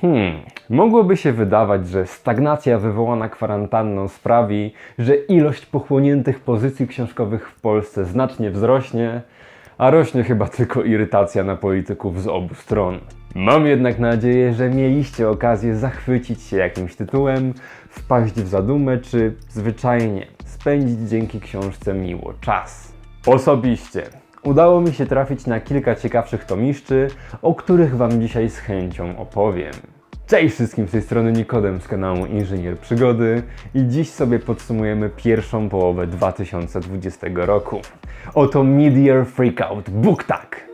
Hmm, mogłoby się wydawać, że stagnacja wywołana kwarantanną sprawi, że ilość pochłoniętych pozycji książkowych w Polsce znacznie wzrośnie, a rośnie chyba tylko irytacja na polityków z obu stron. Mam jednak nadzieję, że mieliście okazję zachwycić się jakimś tytułem, wpaść w zadumę, czy zwyczajnie spędzić dzięki książce miło czas. Osobiście udało mi się trafić na kilka ciekawszych tomiszczy, o których Wam dzisiaj z chęcią opowiem. Cześć wszystkim z tej strony Nikodem z kanału Inżynier Przygody i dziś sobie podsumujemy pierwszą połowę 2020 roku. Oto Mid-Year Freakout Book Tag.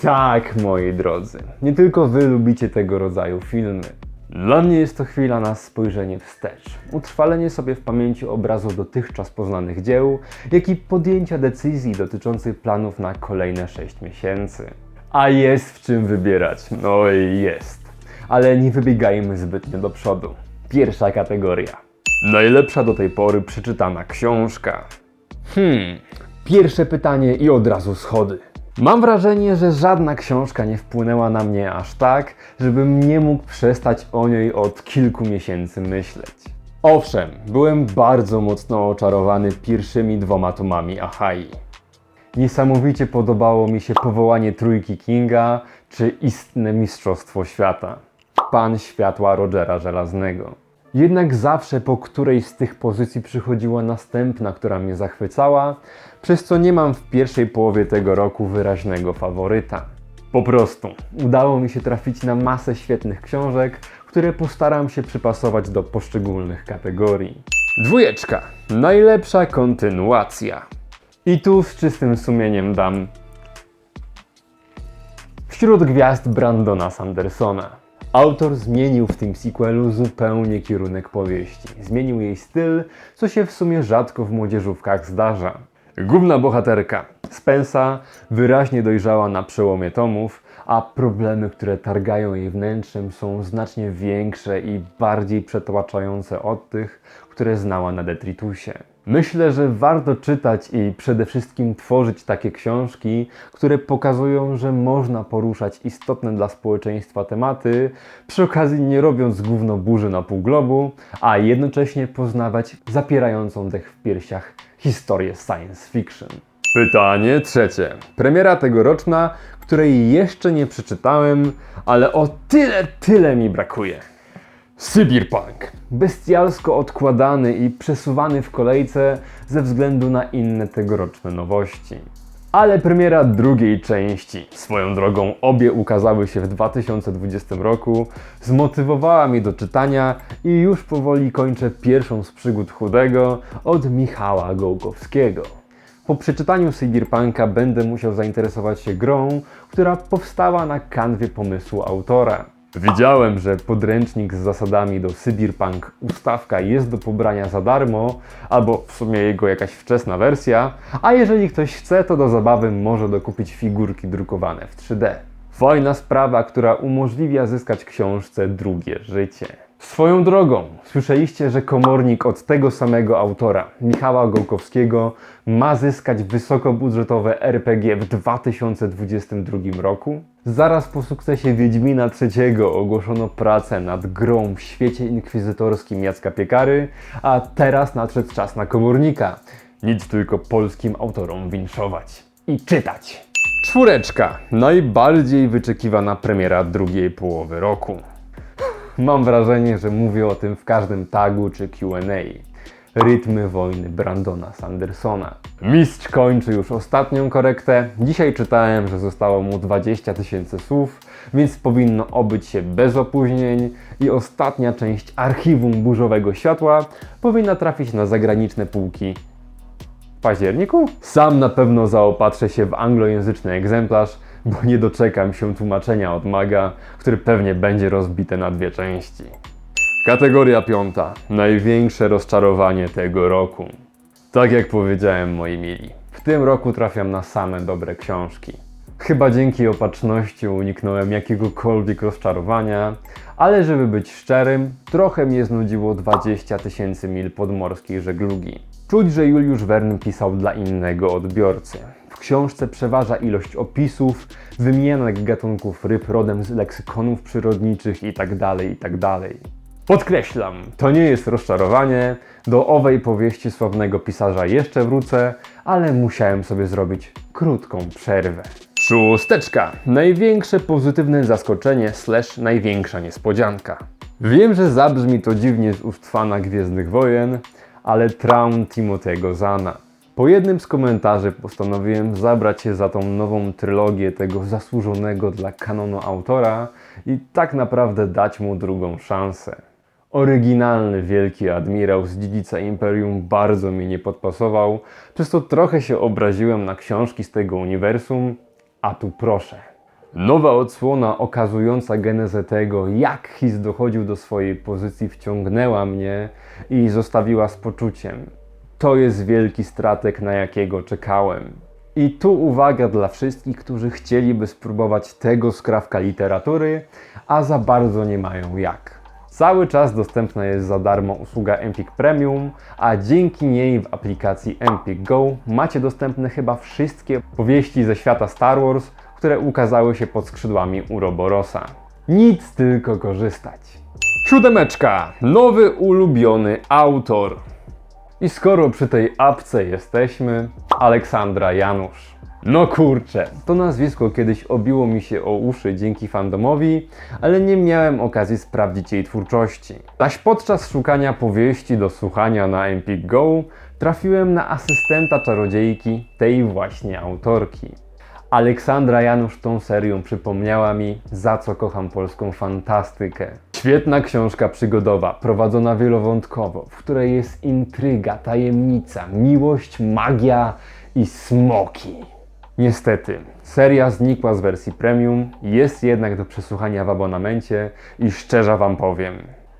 Tak, moi drodzy, nie tylko Wy lubicie tego rodzaju filmy. Dla mnie jest to chwila na spojrzenie wstecz, utrwalenie sobie w pamięci obrazu dotychczas poznanych dzieł, jak i podjęcia decyzji dotyczących planów na kolejne 6 miesięcy. A jest w czym wybierać, no i jest. Ale nie wybiegajmy zbytnio do przodu. Pierwsza kategoria. Najlepsza do tej pory przeczytana książka. Hmm, pierwsze pytanie i od razu schody. Mam wrażenie, że żadna książka nie wpłynęła na mnie aż tak, żebym nie mógł przestać o niej od kilku miesięcy myśleć. Owszem, byłem bardzo mocno oczarowany pierwszymi dwoma tomami Ahai. Niesamowicie podobało mi się powołanie trójki Kinga czy istne Mistrzostwo Świata. Pan Światła Rogera Żelaznego. Jednak zawsze po którejś z tych pozycji przychodziła następna, która mnie zachwycała, przez co nie mam w pierwszej połowie tego roku wyraźnego faworyta. Po prostu udało mi się trafić na masę świetnych książek, które postaram się przypasować do poszczególnych kategorii. Dwójeczka. Najlepsza kontynuacja. I tu z czystym sumieniem dam Wśród gwiazd Brandona Sandersona. Autor zmienił w tym sequelu zupełnie kierunek powieści. Zmienił jej styl, co się w sumie rzadko w młodzieżówkach zdarza. Główna bohaterka, Spensa, wyraźnie dojrzała na przełomie tomów, a problemy, które targają jej wnętrzem są znacznie większe i bardziej przetłaczające od tych, które znała na Detritusie. Myślę, że warto czytać i przede wszystkim tworzyć takie książki, które pokazują, że można poruszać istotne dla społeczeństwa tematy, przy okazji nie robiąc gówno burzy na pół globu, a jednocześnie poznawać zapierającą dech w piersiach historię science fiction. Pytanie trzecie. Premiera tegoroczna, której jeszcze nie przeczytałem, ale o tyle, tyle mi brakuje. Sybirpunk. Bestialsko odkładany i przesuwany w kolejce ze względu na inne tegoroczne nowości. Ale premiera drugiej części, swoją drogą obie ukazały się w 2020 roku, zmotywowała mnie do czytania i już powoli kończę pierwszą z przygód chudego od Michała Gołkowskiego. Po przeczytaniu Cyberpunka będę musiał zainteresować się grą, która powstała na kanwie pomysłu autora. Widziałem, że podręcznik z zasadami do Cyberpunk ustawka jest do pobrania za darmo, albo w sumie jego jakaś wczesna wersja, a jeżeli ktoś chce, to do zabawy może dokupić figurki drukowane w 3D. Fajna sprawa, która umożliwia zyskać książce drugie życie. Swoją drogą, słyszeliście, że komornik od tego samego autora, Michała Gołkowskiego, ma zyskać wysokobudżetowe RPG w 2022 roku? Zaraz po sukcesie Wiedźmina III ogłoszono pracę nad grą w świecie inkwizytorskim Jacka Piekary, a teraz nadszedł czas na komornika. Nic tylko polskim autorom winszować i czytać. Czwóreczka. Najbardziej wyczekiwana premiera drugiej połowy roku. Mam wrażenie, że mówię o tym w każdym tagu czy QA. Rytmy wojny Brandona Sandersona. Mistrz kończy już ostatnią korektę. Dzisiaj czytałem, że zostało mu 20 tysięcy słów, więc powinno obyć się bez opóźnień i ostatnia część archiwum burzowego światła powinna trafić na zagraniczne półki w październiku? Sam na pewno zaopatrzę się w anglojęzyczny egzemplarz, bo nie doczekam się tłumaczenia od maga, który pewnie będzie rozbite na dwie części. Kategoria piąta. Największe rozczarowanie tego roku. Tak jak powiedziałem, moi mili, w tym roku trafiam na same dobre książki. Chyba dzięki opatrzności uniknąłem jakiegokolwiek rozczarowania, ale żeby być szczerym, trochę mnie znudziło 20 tysięcy mil podmorskiej żeglugi. Czuć, że Juliusz Verne pisał dla innego odbiorcy. W książce przeważa ilość opisów, wymienianek gatunków ryb rodem z leksykonów przyrodniczych itd., itd. Podkreślam, to nie jest rozczarowanie. Do owej powieści sławnego pisarza jeszcze wrócę, ale musiałem sobie zrobić krótką przerwę. Szósteczka. Największe pozytywne zaskoczenie slash największa niespodzianka. Wiem, że zabrzmi to dziwnie z ust fana Gwiezdnych Wojen, ale traum Timothy'ego Zana. Po jednym z komentarzy postanowiłem zabrać się za tą nową trylogię tego zasłużonego dla kanonu autora i tak naprawdę dać mu drugą szansę. Oryginalny wielki admirał z dziedzica Imperium bardzo mi nie podpasował, przez to trochę się obraziłem na książki z tego uniwersum, a tu proszę. Nowa odsłona okazująca genezę tego, jak His dochodził do swojej pozycji, wciągnęła mnie i zostawiła z poczuciem. To jest wielki stratek, na jakiego czekałem. I tu uwaga dla wszystkich, którzy chcieliby spróbować tego skrawka literatury, a za bardzo nie mają jak. Cały czas dostępna jest za darmo usługa Empik Premium, a dzięki niej w aplikacji Empik Go macie dostępne chyba wszystkie powieści ze świata Star Wars, które ukazały się pod skrzydłami Uroborosa. Nic tylko korzystać. Siódemeczka. Nowy ulubiony autor. I skoro przy tej apce jesteśmy, Aleksandra Janusz. No kurczę, to nazwisko kiedyś obiło mi się o uszy dzięki fandomowi, ale nie miałem okazji sprawdzić jej twórczości. Zaś podczas szukania powieści do słuchania na Empik Go trafiłem na asystenta czarodziejki tej właśnie autorki. Aleksandra Janusz tą serią przypomniała mi, za co kocham polską fantastykę. Świetna książka przygodowa, prowadzona wielowątkowo, w której jest intryga, tajemnica, miłość, magia i smoki. Niestety, seria znikła z wersji premium, jest jednak do przesłuchania w abonamencie i szczerze Wam powiem,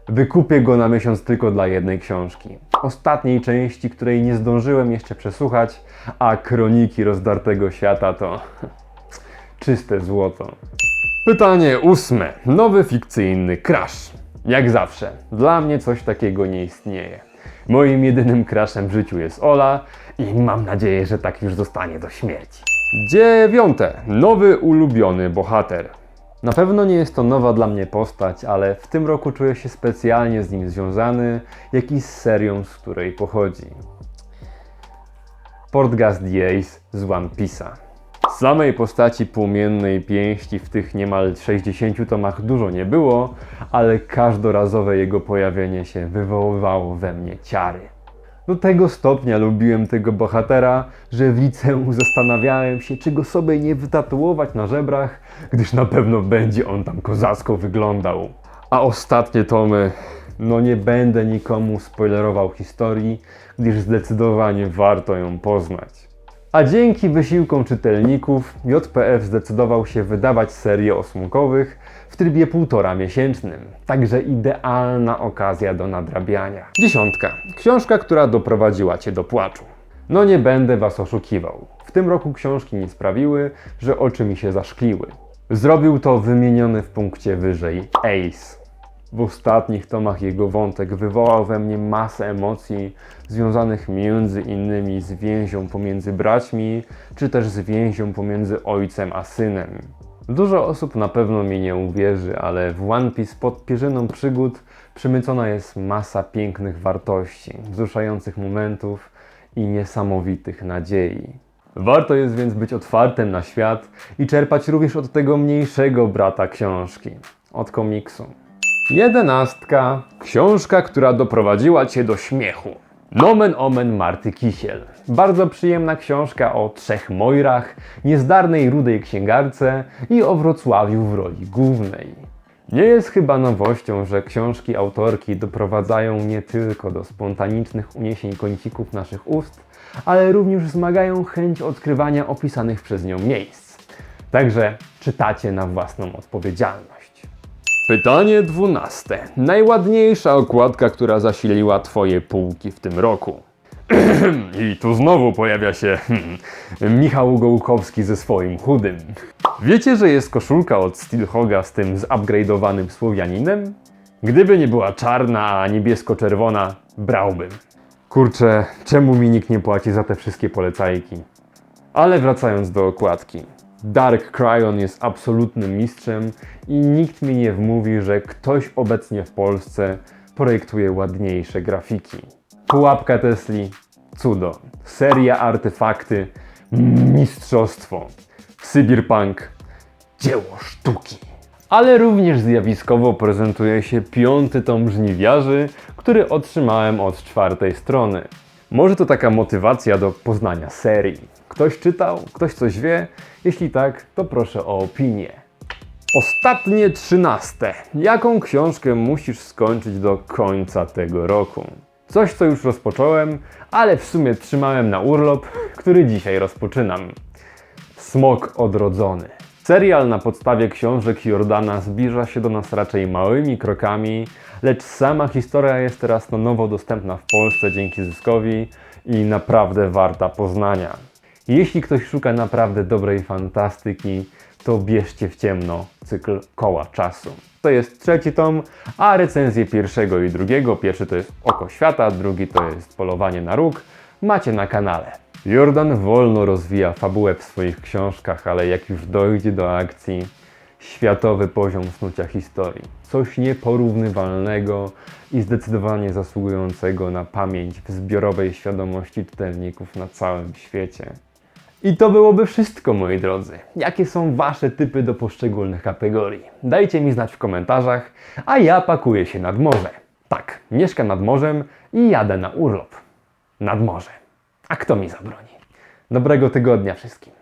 wykupię go na miesiąc tylko dla jednej książki. Ostatniej części, której nie zdążyłem jeszcze przesłuchać, a kroniki rozdartego świata to czyste złoto. Pytanie ósme. Nowy fikcyjny crash. Jak zawsze, dla mnie coś takiego nie istnieje. Moim jedynym crashem w życiu jest Ola i mam nadzieję, że tak już zostanie do śmierci. Dziewiąte. Nowy ulubiony bohater. Na pewno nie jest to nowa dla mnie postać, ale w tym roku czuję się specjalnie z nim związany, jak i z serią, z której pochodzi. Portgas the Ace z One Piece'a. Samej postaci płomiennej pięści w tych niemal 60 tomach dużo nie było, ale każdorazowe jego pojawienie się wywoływało we mnie ciary. Do tego stopnia lubiłem tego bohatera, że w liceum zastanawiałem się, czy go sobie nie wytatuować na żebrach, gdyż na pewno będzie on tam kozacko wyglądał. A ostatnie tomy, no nie będę nikomu spoilerował historii, gdyż zdecydowanie warto ją poznać. A dzięki wysiłkom czytelników JPF zdecydował się wydawać serię o smokowych w trybie półtora miesięcznym. Także idealna okazja do nadrabiania. Dziesiątka. Książka, która doprowadziła Cię do płaczu. No nie będę Was oszukiwał. W tym roku książki nie sprawiły, że oczy mi się zaszkliły. Zrobił to wymieniony w punkcie wyżej Ace. W ostatnich tomach jego wątek wywołał we mnie masę emocji związanych między innymi z więzią pomiędzy braćmi, czy też z więzią pomiędzy ojcem a synem. Dużo osób na pewno mi nie uwierzy, ale w One Piece pod pierzyną przygód przemycona jest masa pięknych wartości, wzruszających momentów i niesamowitych nadziei. Warto jest więc być otwartym na świat i czerpać również od tego mniejszego brata książki, od komiksu. Jedenastka. Książka, która doprowadziła Cię do śmiechu. Nomen omen Marty Kisiel. Bardzo przyjemna książka o trzech Mojrach, niezdarnej rudej księgarce i o Wrocławiu w roli głównej. Nie jest chyba nowością, że książki autorki doprowadzają nie tylko do spontanicznych uniesień kącików naszych ust, ale również wzmagają chęć odkrywania opisanych przez nią miejsc. Także czytacie na własną odpowiedzialność. Pytanie dwunaste. Najładniejsza okładka, która zasiliła Twoje półki w tym roku. I tu znowu pojawia się hmm, Michał Gołkowski ze swoim chudym. Wiecie, że jest koszulka od Steelhoga z tym zupgrade'owanym Słowianinem? Gdyby nie była czarna, a niebiesko-czerwona, brałbym. Kurczę, czemu mi nikt nie płaci za te wszystkie polecajki? Ale wracając do okładki. Dark Cryon jest absolutnym mistrzem i nikt mi nie wmówi, że ktoś obecnie w Polsce projektuje ładniejsze grafiki. Pułapka Tesli, cudo. Seria artefakty, mistrzostwo. Cyberpunk, dzieło sztuki. Ale również zjawiskowo prezentuje się piąty tom Żniwiarzy, który otrzymałem od czwartej strony. Może to taka motywacja do poznania serii. Ktoś czytał? Ktoś coś wie? Jeśli tak, to proszę o opinię. Ostatnie trzynaste. Jaką książkę musisz skończyć do końca tego roku? Coś, co już rozpocząłem, ale w sumie trzymałem na urlop, który dzisiaj rozpoczynam. Smok odrodzony. Serial na podstawie książek Jordana zbliża się do nas raczej małymi krokami, lecz sama historia jest teraz na nowo dostępna w Polsce dzięki zyskowi i naprawdę warta poznania. Jeśli ktoś szuka naprawdę dobrej fantastyki, to bierzcie w ciemno cykl Koła Czasu. To jest trzeci tom, a recenzje pierwszego i drugiego, pierwszy to jest Oko Świata, drugi to jest Polowanie na Róg, macie na kanale. Jordan wolno rozwija fabułę w swoich książkach, ale jak już dojdzie do akcji, światowy poziom snucia historii. Coś nieporównywalnego i zdecydowanie zasługującego na pamięć w zbiorowej świadomości czytelników na całym świecie. I to byłoby wszystko, moi drodzy. Jakie są Wasze typy do poszczególnych kategorii? Dajcie mi znać w komentarzach, a ja pakuję się nad morze. Tak, mieszkam nad morzem i jadę na urlop. Nad morze. A kto mi zabroni? Dobrego tygodnia wszystkim.